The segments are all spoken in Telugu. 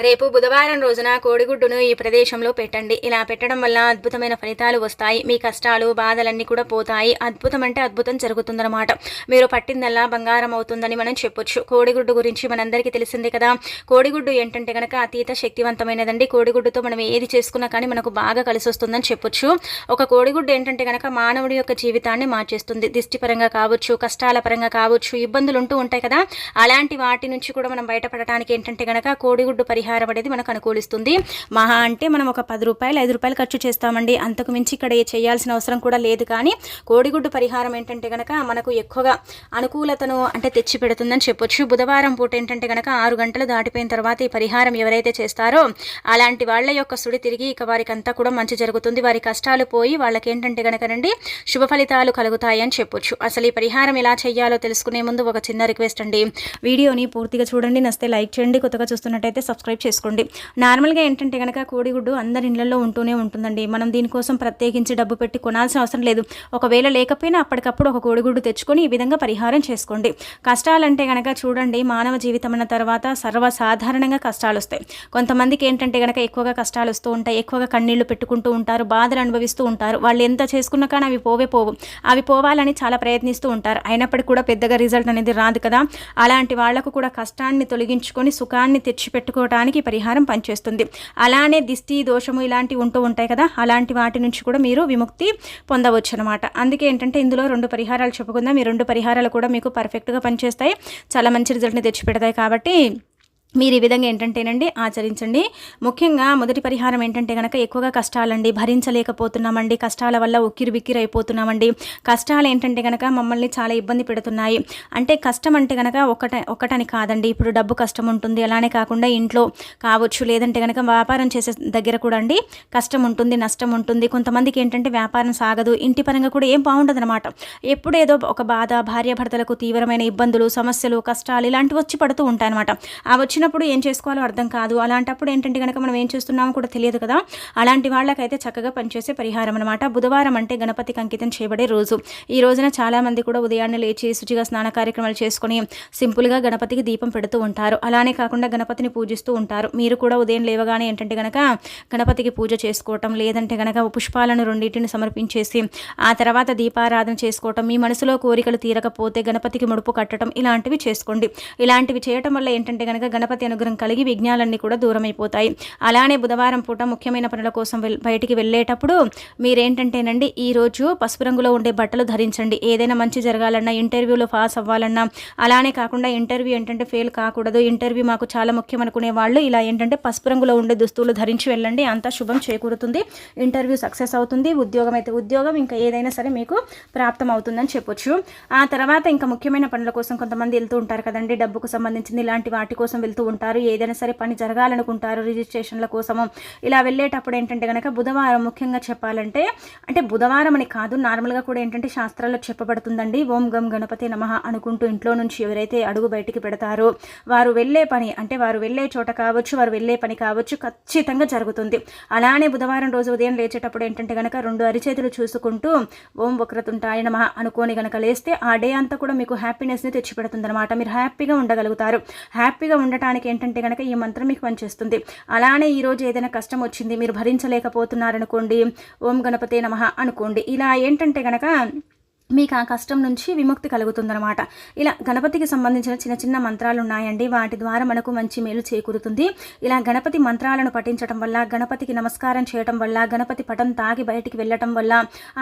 రేపు బుధవారం రోజున కోడిగుడ్డును ఈ ప్రదేశంలో పెట్టండి. ఇలా పెట్టడం వల్ల అద్భుతమైన ఫలితాలు వస్తాయి. మీ కష్టాలు బాధలన్నీ కూడా పోతాయి. అద్భుతం అంటే అద్భుతం జరుగుతుందన్నమాట. మీరు పట్టిందల్లా బంగారం అవుతుందని మనం చెప్పొచ్చు. కోడిగుడ్డు గురించి మనందరికీ తెలిసిందే కదా. కోడిగుడ్డు ఏంటంటే కనుక అతీత శక్తివంతమైనదండి. కోడిగుడ్డుతో మనం ఏది చేసుకున్నా కానీ మనకు బాగా కలిసి వస్తుందని చెప్పొచ్చు. ఒక కోడిగుడ్డు ఏంటంటే కనుక మానవుడి యొక్క జీవితాన్ని మార్చేస్తుంది. దిష్టిపరంగా కావచ్చు కష్టాల పరంగా కావచ్చు ఇబ్బందులు ఉంటూ ఉంటాయి కదా. అలాంటి వాటి నుంచి కూడా మనం బయటపడటానికి ఏంటంటే కనుక కోడిగుడ్డు పరిహారం అనేది మనకు అనుకూలిస్తుంది. మహా అంటే మనం ఒక పది రూపాయలు ఐదు రూపాయలు ఖర్చు చేస్తామండి. అంతకు మించి ఇక్కడ చేయాల్సిన అవసరం కూడా లేదు. కానీ కోడిగుడ్డు పరిహారం ఏంటంటే కనుక మనకు ఎక్కువగా అనుకూలతను అంటే తెచ్చి పెడుతుందని చెప్పొచ్చు. బుధవారం పూట ఏంటంటే కనుక ఆరు గంటలు దాటిపోయిన తర్వాత ఈ పరిహారం ఎవరైతే చేస్తారో అలాంటి వాళ్ళ యొక్క సుడి తిరిగి ఇక వారికి అంతా కూడా మంచి జరుగుతుంది. వారి కష్టాలు పోయి వాళ్ళకి ఏంటంటే కనుకనండి శుభ ఫలితాలు కలుగుతాయి అని చెప్పొచ్చు. అసలు ఈ పరిహారం ఎలా చేయాలో తెలుసుకునే ముందు ఒక చిన్న రిక్వెస్ట్ అండి. వీడియోని పూర్తిగా చూడండి. నస్తే లైక్ చేయండి. కొత్తగా చూస్తున్నట్టయితే సబ్స్క్రైబ్ చేసుకోండి. నార్మల్గా ఏంటంటే కనుక కోడిగుడ్డు అందరి ఇళ్ళలో ఉంటూనే ఉంటుందండి. మనం దీనికోసం ప్రత్యేకించి డబ్బు పెట్టి కొనాల్సిన అవసరం లేదు. ఒకవేళ లేకపోయినా అప్పటికప్పుడు ఒక కోడిగుడ్డు తెచ్చుకొని ఈ విధంగా పరిహారం చేసుకోండి. కష్టాలంటే కనుక చూడండి మానవ జీవితం అన్న తర్వాత సర్వసాధారణంగా కష్టాలు వస్తాయి కొంతమందికి ఏంటంటే కనుక ఎక్కువగా కష్టాలు వస్తూ ఉంటాయి ఎక్కువగా కన్నీళ్ళు పెట్టుకుంటూ ఉంటారు బాధలు అనుభవిస్తూ ఉంటారు. వాళ్ళు ఎంత చేసుకున్నా కానీ అవి పోవే పోవు. అవి పోవాలని చాలా ప్రయత్నిస్తూ ఉంటారు. అయినప్పటికీ కూడా పెద్దగా రిజల్ట్ అనేది రాదు కదా. అలాంటి వాళ్ళకు కూడా కష్టాన్ని తొలగించుకొని సుఖాన్ని తెచ్చి దానికి పరిహారం పనిచేస్తుంది. అలానే దిష్టి దోషము ఇలాంటివి ఉంటూ ఉంటాయి కదా అలాంటి వాటి నుంచి కూడా మీరు విముక్తి పొందవచ్చు అనమాట అందుకే ఏంటంటే ఇందులో రెండు పరిహారాలు చెప్పుకుందాం. ఈ రెండు పరిహారాలు కూడా మీకు పర్ఫెక్ట్గా పనిచేస్తాయి. చాలా మంచి రిజల్ట్ని తెచ్చిపెడతాయి కాబట్టి మీరు ఈ విధంగా ఏంటంటేనండి ఆచరించండి. ముఖ్యంగా మొదటి పరిహారం ఏంటంటే కనుక ఎక్కువగా కష్టాలండి భరించలేకపోతున్నామండి కష్టాల వల్ల ఉక్కిరి బిక్కిరి అయిపోతున్నామండి కష్టాలు ఏంటంటే కనుక మమ్మల్ని చాలా ఇబ్బంది పెడుతున్నాయి. అంటే కష్టం అంటే కనుక ఒకట ఒకటని కాదండి. ఇప్పుడు డబ్బు కష్టం ఉంటుంది అలానే కాకుండా ఇంట్లో కావచ్చు లేదంటే కనుక వ్యాపారం చేసే దగ్గర కూడా అండి కష్టం ఉంటుంది నష్టం ఉంటుంది. కొంతమందికి ఏంటంటే వ్యాపారం సాగదు ఇంటి పరంగా కూడా ఏం బాగుండదు అనమాట ఎప్పుడేదో ఒక బాధ భార్యాభర్తలకు తీవ్రమైన ఇబ్బందులు సమస్యలు కష్టాలు ఇలాంటివి వచ్చి పడుతూ ఉంటాయన్నమాట ఆ వచ్చినప్పుడు ఏం చేసుకోవాలో అర్థం కాదు. అలాంటప్పుడు ఏంటంటే కనుక మనం ఏం చేస్తున్నామో కూడా తెలియదు కదా. అలాంటి వాళ్ళకైతే చక్కగా పనిచేసే పరిహారం అనమాట బుధవారం అంటే గణపతికి అంకితం చేయబడే రోజు. ఈ రోజున చాలామంది కూడా ఉదయాన్నే లేచి శుచిగా స్నాన కార్యక్రమాలు చేసుకొని సింపుల్గా గణపతికి దీపం పెడుతూ ఉంటారు. అలానే కాకుండా గణపతిని పూజిస్తూ ఉంటారు. మీరు కూడా ఉదయం లేవగానే ఏంటంటే కనుక గణపతికి పూజ చేసుకోవటం లేదంటే కనుక పుష్పాలను రెండింటిని సమర్పించేసి ఆ తర్వాత దీపారాధన చేసుకోవటం మీ మనసులో కోరికలు తీరకపోతే గణపతికి ముడుపు కట్టడం ఇలాంటివి చేసుకోండి. ఇలాంటివి చేయటం వల్ల ఏంటంటే కనుక గణపతి అనుగ్రహం కలిగి విఘ్నాలన్నీ కూడా దూరం అయిపోతాయి అలానే బుధవారం పూట ముఖ్యమైన పనుల కోసం బయటికి వెళ్ళేటప్పుడు మీరేంటంటేనండి ఈ రోజు పసుపు రంగులో ఉండే బట్టలు ధరించండి. ఏదైనా మంచి జరగాలన్నా ఇంటర్వ్యూలో పాస్ అవ్వాలన్నా అలానే కాకుండా ఇంటర్వ్యూ ఏంటంటే ఫెయిల్ కాకూడదు ఇంటర్వ్యూ మాకు చాలా ముఖ్యం అనుకునే వాళ్ళు ఇలా ఏంటంటే పసుపు రంగులో ఉండే దుస్తులు ధరించి వెళ్ళండి. అంతా శుభం చేకూరుతుంది ఇంటర్వ్యూ సక్సెస్ అవుతుంది ఉద్యోగం అయితే ఉద్యోగం ఇంకా ఏదైనా సరే మీకు ప్రాప్తం అవుతుందని చెప్పొచ్చు. ఆ తర్వాత ఇంకా ముఖ్యమైన పనుల కోసం కొంతమంది వెళ్తూ ఉంటారు కదండి డబ్బుకు సంబంధించింది ఇలాంటి వాటి కోసం వెళ్తూ ఉంటారు. ఏదైనా సరే పని జరగాలనుకుంటారు రిజిస్ట్రేషన్ల కోసము. ఇలా వెళ్ళేటప్పుడు ఏంటంటే కనుక బుధవారం ముఖ్యంగా చెప్పాలంటే అంటే బుధవారం అని కాదు నార్మల్గా కూడా ఏంటంటే శాస్త్రాల్లో చెప్పబడుతుందండి. ఓం గం గణపతి నమ అనుకుంటూ ఇంట్లో నుంచి ఎవరైతే అడుగు బయటికి పెడతారో వారు వెళ్ళే పని అంటే వారు వెళ్ళే చోట కావచ్చు వారు వెళ్ళే పని కావచ్చు ఖచ్చితంగా జరుగుతుంది. అలానే బుధవారం రోజు ఉదయం లేచేటప్పుడు ఏంటంటే కనుక రెండు అరిచేతులు చూసుకుంటూ ఓం వక్రతుంటాయ నమః అనుకోని కనుక లేస్తే ఆ డే అంతా కూడా మీకు హ్యాపీనెస్ని తెచ్చిపెడుతుంది అనమాట మీరు హ్యాపీగా ఉండగలుగుతారు. హ్యాపీగా ఉండటానికి ఏంటంటే కనుక ఈ మంత్రం మీకు పనిచేస్తుంది. అలానే ఈ రోజు ఏదైనా కష్టం వచ్చింది మీరు భరించలేకపోతున్నారనుకోండి ఓం గణపతే నమః అనుకోండి. ఇలా ఏంటంటే కనుక మీకు ఆ కష్టం నుంచి విముక్తి కలుగుతుందనమాట ఇలా గణపతికి సంబంధించిన చిన్న చిన్న మంత్రాలు ఉన్నాయండి వాటి ద్వారా మనకు మంచి మేలు చేకూరుతుంది. ఇలా గణపతి మంత్రాలను పఠించడం వల్ల గణపతికి నమస్కారం చేయడం వల్ల గణపతి పటం తాగి బయటికి వెళ్ళటం వల్ల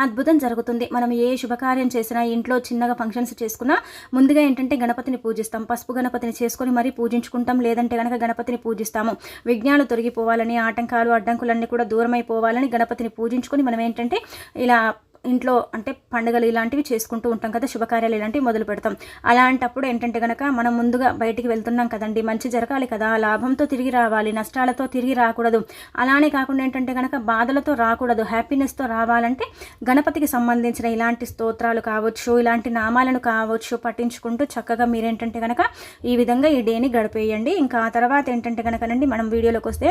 అద్భుతం జరుగుతుంది. మనం ఏ శుభకార్యం చేసినా ఇంట్లో చిన్నగా ఫంక్షన్స్ చేసుకున్నా ముందుగా ఏంటంటే గణపతిని పూజిస్తాం. పసుపు గణపతిని చేసుకొని మరీ పూజించుకుంటాం. లేదంటే కనుక గణపతిని పూజిస్తాము. విజ్ఞానం తొలగిపోవాలని ఆటంకాలు అడ్డంకులన్నీ కూడా దూరమైపోవాలని గణపతిని పూజించుకొని మనం ఏంటంటే ఇలా ఇంట్లో అంటే పండుగలు ఇలాంటివి చేసుకుంటూ ఉంటాం కదా శుభకార్యాలు ఇలాంటివి మొదలు పెడతాం. అలాంటప్పుడు ఏంటంటే కనుక మనం ముందుగా బయటికి వెళ్తున్నాం కదండి మంచి జరగాలి కదా లాభంతో తిరిగి రావాలి నష్టాలతో తిరిగి రాకూడదు. అలానే కాకుండా ఏంటంటే కనుక బాధలతో రాకూడదు హ్యాపీనెస్తో రావాలంటే గణపతికి సంబంధించిన ఇలాంటి స్తోత్రాలు కావచ్చు ఇలాంటి నామాలను కావచ్చు పట్టించుకుంటూ చక్కగా మీరేంటంటే కనుక ఈ విధంగా ఈ డేని గడిపేయండి. ఇంకా ఆ తర్వాత ఏంటంటే కనుకనండి మనం వీడియోలోకి వస్తే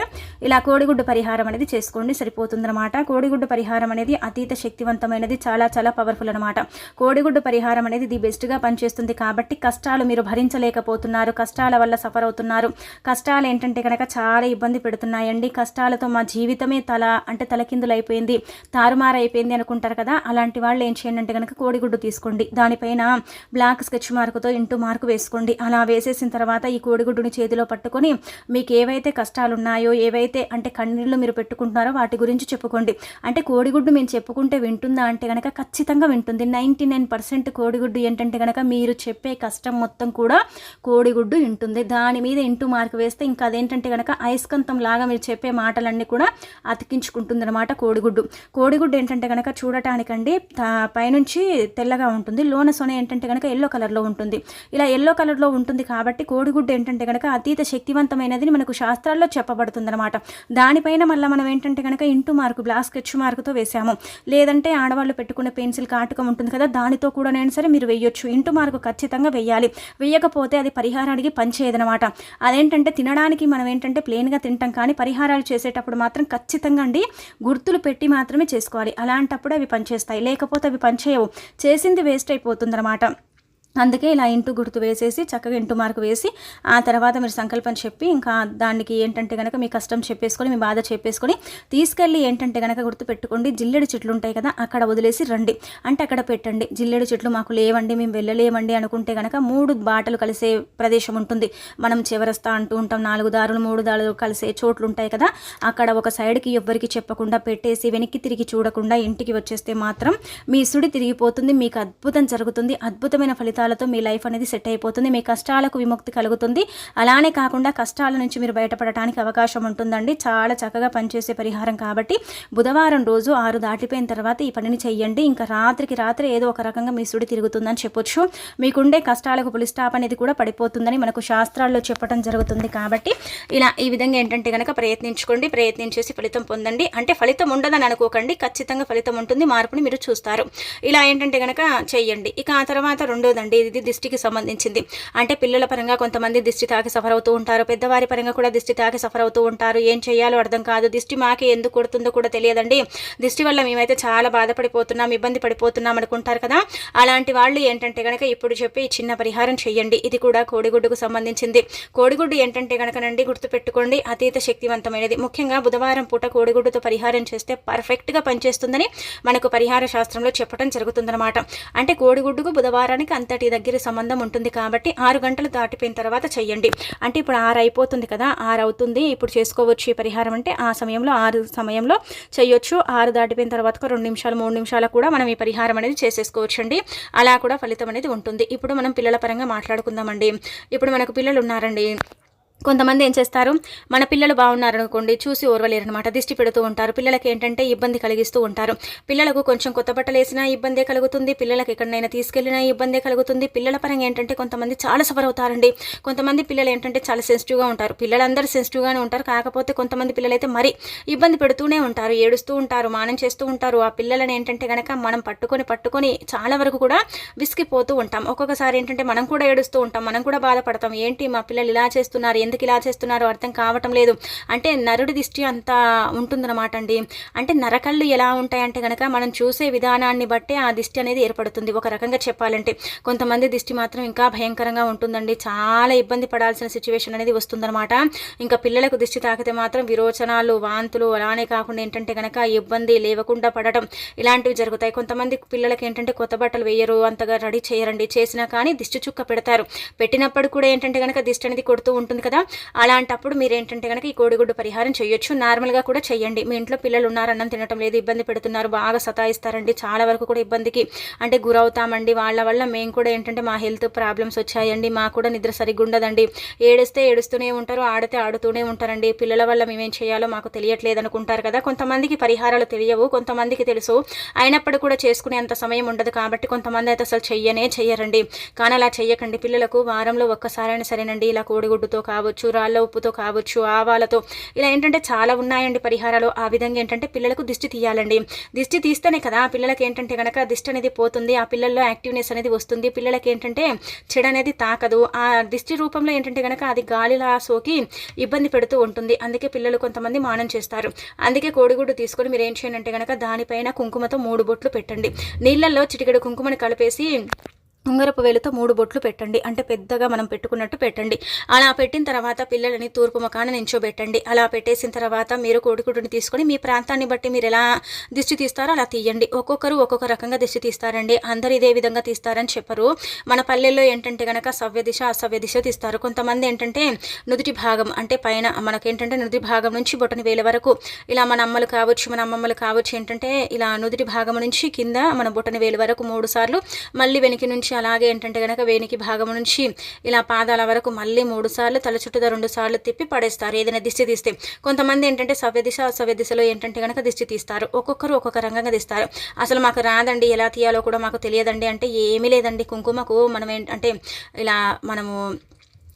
ఇలా కోడిగుడ్డు పరిహారం అనేది చేసుకోండి సరిపోతుందన్నమాట. కోడిగుడ్డు పరిహారం అనేది అతీత శక్తివంతమైన అనేది చాలా చాలా పవర్ఫుల్ అనమాట కోడిగుడ్డు పరిహారం అనేది ది బెస్ట్గా పనిచేస్తుంది కాబట్టి కష్టాలు మీరు భరించలేకపోతున్నారు కష్టాల వల్ల సఫర్ అవుతున్నారు. కష్టాలు ఏంటంటే కనుక చాలా ఇబ్బంది పెడుతున్నాయండి. కష్టాలతో మా జీవితమే తల అంటే తలకిందులు అయిపోయింది తారుమారైపోయింది అనుకుంటారు కదా అలాంటి వాళ్ళు ఏం చేయండి అంటే కనుక కోడిగుడ్డు తీసుకోండి. దానిపైన బ్లాక్ స్కెచ్ మార్కుతో ఇంటూ మార్కు వేసుకోండి. అలా వేసేసిన తర్వాత ఈ కోడిగుడ్డుని చేతిలో పట్టుకొని మీకు ఏవైతే కష్టాలు ఉన్నాయో ఏవైతే అంటే కన్నీళ్ళు మీరు పెట్టుకుంటున్నారో వాటి గురించి చెప్పుకోండి. అంటే కోడిగుడ్డు మేము చెప్పుకుంటే వింటుందా అంటే కనుక ఖచ్చితంగా వింటుంది. నైంటీ నైన్ పర్సెంట్ కోడిగుడ్డు ఏంటంటే కనుక మీరు చెప్పే కష్టం మొత్తం కూడా కోడిగుడ్డు వింటుంది. దాని మీద ఇంటూ మార్క్ వేస్తే ఇంకా అదేంటంటే కనుక అయస్కంతం లాగా మీరు చెప్పే మాటలన్నీ కూడా అతికించుకుంటుంది అనమాట కోడిగుడ్డు. కోడిగుడ్డు ఏంటంటే కనుక చూడటానికండి పైనుంచి తెల్లగా ఉంటుంది. లోన సొన ఏంటంటే కనుక ఎల్లో కలర్లో ఉంటుంది. ఇలా ఎల్లో కలర్లో ఉంటుంది కాబట్టి కోడిగుడ్డు ఏంటంటే కనుక అతీత శక్తివంతమైనది మనకు శాస్త్రాల్లో చెప్పబడుతుంది అనమాట దానిపైన మళ్ళీ మనం ఏంటంటే కనుక ఇంటూ మార్కు బ్లాక్ స్కెచ్ మార్కుతో వేసాము లేదంటే ఆడవాళ్ళు పెట్టుకునే పెన్సిల్ కాటుకం ఉంటుంది కదా దానితో కూడా నేను సరే మీరు వెయ్యొచ్చు ఇంటూ మార్కు ఖచ్చితంగా వెయ్యాలి వేయకపోతే అది పరిహారానికి పనిచేయదనమాట అదేంటంటే తినడానికి మనం ఏంటంటే ప్లెయిన్గా తింటాం కానీ పరిహారాలు చేసేటప్పుడు మాత్రం ఖచ్చితంగా అండి గుర్తులు పెట్టి మాత్రమే చేసుకోవాలి. అలాంటప్పుడు అవి పనిచేస్తాయి. లేకపోతే అవి పనిచేయవు. చేసింది వేస్ట్ అయిపోతుందన్నమాట. అందుకే ఇలా ఇంటూ గుర్తు వేసేసి చక్కగా ఇంటూ మార్కు వేసి ఆ తర్వాత మీరు సంకల్పం చెప్పి ఇంకా దానికి ఏంటంటే కనుక మీ కష్టం చెప్పేసుకొని మీ బాధ చెప్పేసుకొని తీసుకెళ్ళి ఏంటంటే కనుక గుర్తు పెట్టుకోండి. జిల్లెడు చెట్లు ఉంటాయి కదా అక్కడ వదిలేసి రండి. అంటే అక్కడ పెట్టండి. జిల్లెడు చెట్లు మాకు లేవండి మేము వెళ్ళలేమండి అనుకుంటే కనుక మూడు బాటలు కలిసే ప్రదేశం ఉంటుంది. మనం చివరస్తా అంటూ ఉంటాం నాలుగు దారులు మూడు దారులు కలిసే చోట్లు ఉంటాయి కదా అక్కడ ఒక సైడ్కి ఎవ్వరికి చెప్పకుండా పెట్టేసి వెనక్కి తిరిగి చూడకుండా ఇంటికి వచ్చేస్తే మాత్రం మీ సుడి తిరిగిపోతుంది మీకు అద్భుతం జరుగుతుంది. అద్భుతమైన ఫలితాలు ఫలితాలతో మీ లైఫ్ అనేది సెట్ అయిపోతుంది. మీ కష్టాలకు విముక్తి కలుగుతుంది. అలానే కాకుండా కష్టాల నుంచి మీరు బయటపడటానికి అవకాశం ఉంటుందండి. చాలా చక్కగా పనిచేసే పరిహారం కాబట్టి బుధవారం రోజు ఆరు దాటిపోయిన తర్వాత ఈ పనిని చెయ్యండి. ఇంకా రాత్రికి రాత్రి ఏదో ఒక రకంగా మీ సుడి తిరుగుతుందని చెప్పొచ్చు. మీకుండే కష్టాలకు పులిస్టాప్ అనేది కూడా పడిపోతుందని మనకు శాస్త్రాల్లో చెప్పడం జరుగుతుంది కాబట్టి ఇలా ఈ విధంగా ఏంటంటే కనుక ప్రయత్నించుకోండి. ప్రయత్నించేసి ఫలితం పొందండి. అంటే ఫలితం ఉండదని అనుకోకండి. ఖచ్చితంగా ఫలితం ఉంటుంది. మార్పుని మీరు చూస్తారు. ఇలా ఏంటంటే కనుక చెయ్యండి. ఇక ఆ తర్వాత రెండోదండి. ఇది దిష్టికి సంబంధించింది. అంటే పిల్లల పరంగా కొంతమంది దిష్టి తాకి సఫర్ అవుతూ ఉంటారు. పెద్దవారి పరంగా కూడా దిష్టి తాకి సఫర్ అవుతూ ఉంటారు. ఏం చేయాలో అర్థం కాదు. దిష్టి మాకే ఎందుకు కొడుతుందో కూడా తెలియదండి. దిష్టి వల్ల మేమైతే చాలా బాధపడిపోతున్నాం ఇబ్బంది పడిపోతున్నాం అనుకుంటారు కదా. అలాంటి వాళ్ళు ఏంటంటే కనుక ఇప్పుడు చెప్పి చిన్న పరిహారం చేయండి. ఇది కూడా కోడిగుడ్డుకు సంబంధించింది. కోడిగుడ్డు ఏంటంటే కనుకనండి గుర్తుపెట్టుకోండి. అతీత శక్తివంతమైనది. ముఖ్యంగా బుధవారం పూట కోడిగుడ్డుతో పరిహారం చేస్తే పర్ఫెక్ట్గా పనిచేస్తుందని మనకు పరిహార శాస్త్రంలో చెప్పడం జరుగుతుందన్నమాట. అంటే కోడిగుడ్డుకు బుధవారానికి అంతటి దగ్గర సంబంధం ఉంటుంది కాబట్టి ఆరు గంటలు దాటిపోయిన తర్వాత చెయ్యండి. అంటే ఇప్పుడు ఆరు అయిపోతుంది కదా ఆరు అవుతుంది. ఇప్పుడు చేసుకోవచ్చు ఈ పరిహారం అంటే ఆ సమయంలో ఆరు సమయంలో చేయొచ్చు ఆరు దాటిపోయిన తర్వాత రెండు నిమిషాలు మూడు నిమిషాలు కూడా మనం ఈ పరిహారం అనేది చేసేసుకోవచ్చు అండి అలా కూడా ఫలితం అనేది ఉంటుంది. ఇప్పుడు మనం పిల్లల పరంగా మాట్లాడుకుందామండి. ఇప్పుడు మనకు పిల్లలు ఉన్నారండి. కొంతమంది ఏం చేస్తారు? మన పిల్లలు బాగున్నారనుకోండి చూసి ఓర్వలేరనమాట దిష్టి పెడుతూ ఉంటారు. పిల్లలకి ఏంటంటే ఇబ్బంది కలిగిస్తూ ఉంటారు. పిల్లలకు కొంచెం కొత్త బట్టలు వేసినా ఇబ్బందే కలుగుతుంది. పిల్లలకి ఎక్కడైనా తీసుకెళ్ళినా ఇబ్బందే కలుగుతుంది. పిల్లల పరంగా ఏంటంటే కొంతమంది చాలా సఫర్ అవుతారండి. కొంతమంది పిల్లలు ఏంటంటే చాలా సెన్సిటివ్గా ఉంటారు. పిల్లలందరూ సెన్సిటివ్గానే ఉంటారు. కాకపోతే కొంతమంది పిల్లలైతే మరి ఇబ్బంది పెడుతూనే ఉంటారు. ఏడుస్తూ ఉంటారు మానం చేస్తూ ఉంటారు. ఆ పిల్లలని ఏంటంటే కనుక మనం పట్టుకొని పట్టుకొని చాలా వరకు కూడా విసిగిపోతూ ఉంటాం. ఒక్కొక్కసారి ఏంటంటే మనం కూడా ఏడుస్తూ ఉంటాం. మనం కూడా బాధపడతాం. ఏంటి మా పిల్లలు ఇలా చేస్తున్నారు? ఎందుకు ఇలా చేస్తున్నారో అర్థం కావటం లేదు. అంటే నరుడి దిష్టి అంతా ఉంటుందన్నమాట అండి. అంటే నరకళ్ళు ఎలా ఉంటాయంటే కనుక మనం చూసే విధానాన్ని బట్టే ఆ దిష్టి అనేది ఏర్పడుతుంది. ఒక రకంగా చెప్పాలంటే కొంతమంది దిష్టి మాత్రం ఇంకా భయంకరంగా ఉంటుందండి. చాలా ఇబ్బంది పడాల్సిన సిచ్యువేషన్ అనేది వస్తుందన్నమాట. ఇంకా పిల్లలకు దిష్టి తాకితే మాత్రం విరోచనాలు వాంతులు అలానే కాకుండా ఏంటంటే కనుక ఇబ్బంది లేవకుండా పడటం ఇలాంటివి జరుగుతాయి. కొంతమంది పిల్లలకి ఏంటంటే కొత్త బట్టలు వేయరు అంతగా రెడీ చేయరండి. చేసినా కానీ దిష్టి చుక్క పెడతారు. పెట్టినప్పుడు కూడా ఏంటంటే కనుక దిష్టి అనేది కొడుతూ ఉంటుంది కదా. అలాంటప్పుడు మీరు ఏంటంటే కనుక ఈ కోడిగుడ్డు పరిహారం చేయొచ్చు. నార్మల్గా కూడా చేయండి మీ ఇంట్లో పిల్లలు ఉన్నారు అన్నం తినటం లేదు ఇబ్బంది పెడుతున్నారు బాగా సతాయిస్తారండి. చాలా వరకు కూడా ఇబ్బందికి అంటే గురవుతామండి. వాళ్ళ వల్ల మేము కూడా ఏంటంటే మా హెల్త్ ప్రాబ్లమ్స్ వచ్చాయండి. మాకు కూడా నిద్ర సరిగ్గా ఉండదండి. ఏడిస్తే ఏడుస్తూనే ఉంటారు ఆడితే ఆడుతూనే ఉంటారండి. పిల్లల వల్ల మేమేం చేయాలో మాకు తెలియట్లేదు అనుకుంటారు కదా? కొంతమందికి పరిహారాలు తెలియవు కొంతమందికి తెలుసు. అయినప్పుడు కూడా చేసుకునే అంత సమయం ఉండదు కాబట్టి కొంతమంది అయితే అసలు చెయ్యనే చెయ్యరండి. కానీ అలా చెయ్యకండి. పిల్లలకు వారంలో ఒక్కసారైనా సరేనండి ఇలా కోడిగుడ్డుతో కావచ్చు కావచ్చు రాళ్ళ ఉప్పుతో కావచ్చు ఆవాలతో. ఇలా ఏంటంటే చాలా ఉన్నాయండి పరిహారాలు. ఆ విధంగా ఏంటంటే పిల్లలకు దిష్టి తీయాలండి. దిష్టి తీస్తేనే కదా పిల్లలకి ఏంటంటే కనుక దిష్టి అనేది పోతుంది ఆ పిల్లల్లో యాక్టివ్నెస్ అనేది వస్తుంది. పిల్లలకి ఏంటంటే చెడు అనేది తాకదు. ఆ దిష్టి రూపంలో ఏంటంటే కనుక అది గాలిలా సోకి ఇబ్బంది పెడుతూ ఉంటుంది. అందుకే పిల్లలు కొంతమంది మానం చేస్తారు. అందుకే కోడిగుడ్డు తీసుకొని మీరు ఏం చేయండి అంటే కనుక దానిపైన కుంకుమతో మూడు బొట్లు పెట్టండి. నీళ్ళల్లో చిటికెడు కుంకుమని కలిపేసి ఉంగరపు వేలుతో మూడు బొట్లు పెట్టండి. అంటే పెద్దగా మనం పెట్టుకున్నట్టు పెట్టండి. అలా పెట్టిన తర్వాత పిల్లలని తూర్పు ముఖాన నించోబెట్టండి. అలా పెట్టేసిన తర్వాత మీరు కోడికుడుని తీసుకొని మీ ప్రాంతాన్ని బట్టి మీరు ఎలా దిష్టి తీస్తారో అలా తీయండి. ఒక్కొక్కరు ఒక్కొక్క రకంగా దిష్టి తీస్తారండి. అందరు ఇదే విధంగా తీస్తారని చెప్పరు. మన పల్లెల్లో ఏంటంటే కనుక సవ్య దిశ అసవ్య దిశ తీస్తారు. కొంతమంది ఏంటంటే నుదుటి భాగం అంటే పైన మనకేంటంటే నుదుటి భాగం నుంచి బొటని వేల వరకు ఇలా మన అమ్మలు కావచ్చు మన అమ్మమ్మలు కావచ్చు ఏంటంటే ఇలా నుదుటి భాగం నుంచి కింద మన బొటని వేలు వరకు మూడు సార్లు మళ్ళీ వెనక నుంచి అలాగే ఏంటంటే కనుక వేనికి భాగం నుంచి ఇలా పాదాల వరకు మళ్ళీ మూడు సార్లు తల చుట్టూ రెండు సార్లు తిప్పి పడేస్తారు. ఏదైనా దిష్టి తీస్తే కొంతమంది ఏంటంటే సవ్య దిశ అసవ్య దిశలో ఏంటంటే కనుక దిష్టి తీస్తారు. ఒక్కొక్కరు ఒక్కొక్క రంగంగా తీస్తారు. అసలు మాకు రాదండి ఎలా తీయాలో కూడా మాకు తెలియదండి అంటే ఏమీ లేదండి. కుంకుమకు మనం ఏంటంటే ఇలా మనము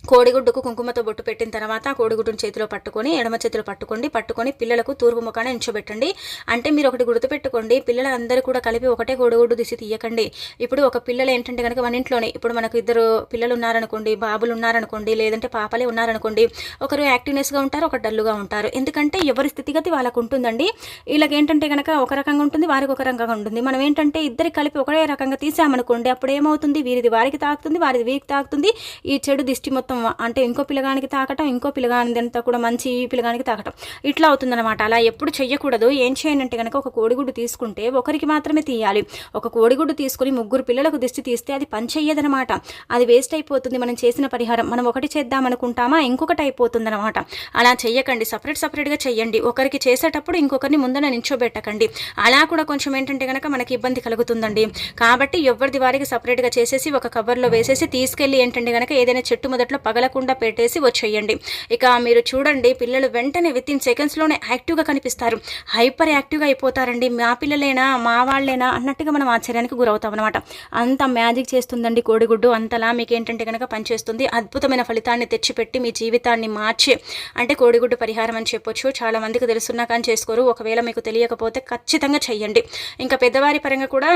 కోడిగుడ్డుకు కుంకుమతో బొట్టు పెట్టిన తర్వాత కోడిగుడ్డును చేతిలో పట్టుకొని ఎడమ చేతిలో పట్టుకోండి. పట్టుకొని పిల్లలకు తూర్పు ముఖాన ఎంచోబెట్టండి అంటే మీరు ఒకటి గుర్తుపెట్టుకోండి పిల్లలందరూ కూడా కలిపి ఒకటే కోడిగుడ్డు దిసి తీయకండి. ఇప్పుడు ఒక పిల్లలు ఏంటంటే కనుక మన ఇంట్లోనే ఇప్పుడు మనకు ఇద్దరు పిల్లలు ఉన్నారనుకోండి బాబులు ఉన్నారనుకోండి లేదంటే పాపలే ఉన్నారనుకోండి ఒకరు యాక్టివ్నెస్గా ఉంటారు ఒకరు డల్లుగా ఉంటారు. ఎందుకంటే ఎవరి స్థితిగతి వాళ్ళకు ఉంటుందండి. వీళ్ళకి ఏంటంటే కనుక ఒక రకంగా ఉంటుంది వారికి ఒక రకంగా ఉంటుంది. మనం ఏంటంటే ఇద్దరికి కలిపి ఒకే రకంగా తీసామనుకోండి అప్పుడు ఏమవుతుంది వీరిది వారికి తాకుతుంది వారిది వీరికి తాకుతుంది. ఈ చెడు దిష్టి మొత్తం తాకటం అంటే ఇంకో పిల్లగానికి తాకటం ఇంకో పిల్లగానిదంతా కూడా మంచి పిల్లగానికి తాకటం. ఇట్లా అవుతుందన్నమాట. అలా ఎప్పుడు చెయ్యకూడదు. ఏం చేయనంటే కనుక ఒక కోడిగుడ్డు తీసుకుంటే ఒకరికి మాత్రమే తీయాలి. ఒక కోడిగుడ్డు తీసుకుని ముగ్గురు పిల్లలకు దిష్టి తీస్తే అది పనిచేయదనమాట అది వేస్ట్ అయిపోతుంది. మనం చేసిన పరిహారం. మనం ఒకటి చేద్దాం అనుకుంటామా? ఇంకొకటి అయిపోతుందనమాట అలా చెయ్యకండి. సపరేట్ సపరేట్గా చెయ్యండి. ఒకరికి చేసేటప్పుడు ఇంకొకరిని ముందర నించోబెట్టకండి. అలా కూడా కొంచెం ఏంటంటే కనుక మనకి ఇబ్బంది కలుగుతుందండి. కాబట్టి ఎవరిది వారికి సపరేట్గా చేసేసి ఒక కవర్లో వేసేసి తీసుకెళ్ళి ఏంటంటే కనుక ఏదైనా చెట్టు మొదట్లో పగలకుండా పెట్టేసి వచ్చేయండి. ఇక మీరు చూడండి పిల్లలు వెంటనే విత్ ఇన్ సెకండ్స్లోనే యాక్టివ్గా కనిపిస్తారు. హైపర్ యాక్టివ్గా అయిపోతారండి. మా పిల్లలేనా మా వాళ్ళేనా అన్నట్టుగా మనం ఆశ్చర్యానికి గురవుతాం అనమాట అంత మ్యాజిక్ చేస్తుందండి కోడిగుడ్డు. అంతలా మీకు ఏంటంటే కనుక పనిచేస్తుంది. అద్భుతమైన ఫలితాన్ని తెచ్చిపెట్టి మీ జీవితాన్ని మార్చి అంటే కోడిగుడ్డు పరిహారం అని చెప్పొచ్చు. చాలా మందికి తెలుసున్నా కానీ చేసుకోరు. ఒకవేళ మీకు తెలియకపోతే ఖచ్చితంగా చెయ్యండి. ఇంకా పెద్దవారి పరంగా కూడా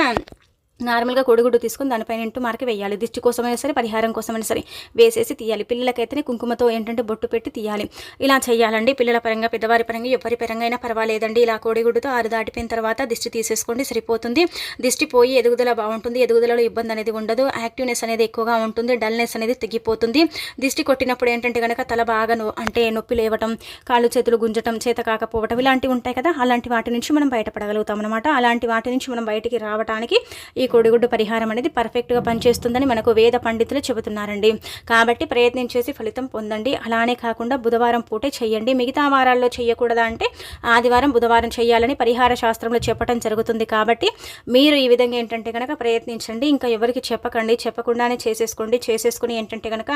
నార్మల్గా కోడిగుడ్డు తీసుకొని దానిపైన ఇంటూ మార్కి వేయాలి. దిష్టి కోసమైనా సరే పరిహారం కోసమైనా సరే వేసేసి తీయాలి. పిల్లలకైతేనే కుంకుమతో ఏంటంటే బొట్టు పెట్టి తీయాలి. ఇలా చేయాలండి. పిల్లల పరంగా పెద్దవారి పరంగా ఎవరి పరంగా అయినా పర్వాలేదండి. ఇలా కోడిగుడ్డుతో ఆరు దాటిపోయిన తర్వాత దిష్టి తీసేసుకోండి సరిపోతుంది. దిష్టి పోయి ఎదుగుదల బాగుంటుంది. ఎదుగుదలలో ఇబ్బంది అనేది ఉండదు. యాక్టివ్నెస్ అనేది ఎక్కువగా ఉంటుంది. డల్నెస్ అనేది తగ్గిపోతుంది. దిష్టి కొట్టినప్పుడు ఏంటంటే కనుక తల బాగా అంటే నొప్పి లేవటం కాళ్ళు చేతులు గుంజటం చేత కాకపోవటం ఇలాంటివి ఉంటాయి కదా. అలాంటి వాటి నుంచి మనం బయటపడగలుగుతాం అనమాట అలాంటి వాటి నుంచి మనం బయటికి రావడానికి ఈ ఈ కోడిగుడ్డు పరిహారం అనేది పర్ఫెక్ట్గా పనిచేస్తుందని మనకు వేద పండితులు చెబుతున్నారండి. కాబట్టి ప్రయత్నం చేసి ఫలితం పొందండి. అలానే కాకుండా బుధవారం పూటే చేయండి మిగతా వారాల్లో చేయకూడదా అంటే ఆదివారం బుధవారం చేయాలని పరిహార శాస్త్రంలో చెప్పడం జరుగుతుంది కాబట్టి మీరు ఈ విధంగా ఏంటంటే కనుక ప్రయత్నించండి. ఇంకా ఎవరికి చెప్పకండి. చెప్పకుండానే చేసేసుకోండి. చేసేసుకుని ఏంటంటే కనుక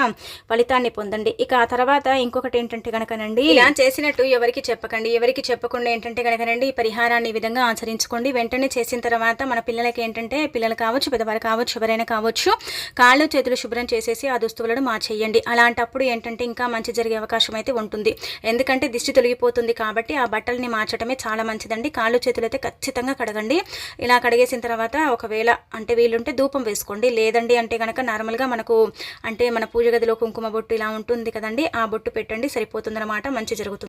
ఫలితాన్ని పొందండి. ఇక ఆ తర్వాత ఇంకొకటి ఏంటంటే కనుకనండి ఇలా చేసినట్టు ఎవరికి చెప్పకండి. ఎవరికి చెప్పకుండా ఏంటంటే కనుకనండి ఈ పరిహారాన్ని ఈ విధంగా ఆచరించుకోండి. వెంటనే చేసిన తర్వాత మన పిల్లలకి ఏంటంటే పిల్లలు కావచ్చు పెద్దవారు కావచ్చు ఎవరైనా కావచ్చు కాళ్ళు చేతులు శుభ్రం చేసేసి ఆ దుస్తువులను మార్చేయండి. అలాంటప్పుడు ఏంటంటే ఇంకా మంచి జరిగే అవకాశం అయితే ఉంటుంది. ఎందుకంటే దిష్టి తొలగిపోతుంది కాబట్టి ఆ బట్టల్ని మార్చడమే చాలా మంచిదండి. కాళ్ళు చేతులు అయితే ఖచ్చితంగా కడగండి. ఇలా కడిగేసిన తర్వాత ఒకవేళ అంటే వీలుంటే ధూపం వేసుకోండి. లేదండి అంటే కనుక నార్మల్గా మనకు అంటే మన పూజ గదిలో కుంకుమ బొట్టు ఇలా ఉంటుంది కదండి ఆ బొట్టు పెట్టండి సరిపోతుందన్నమాట మంచి జరుగుతుంది.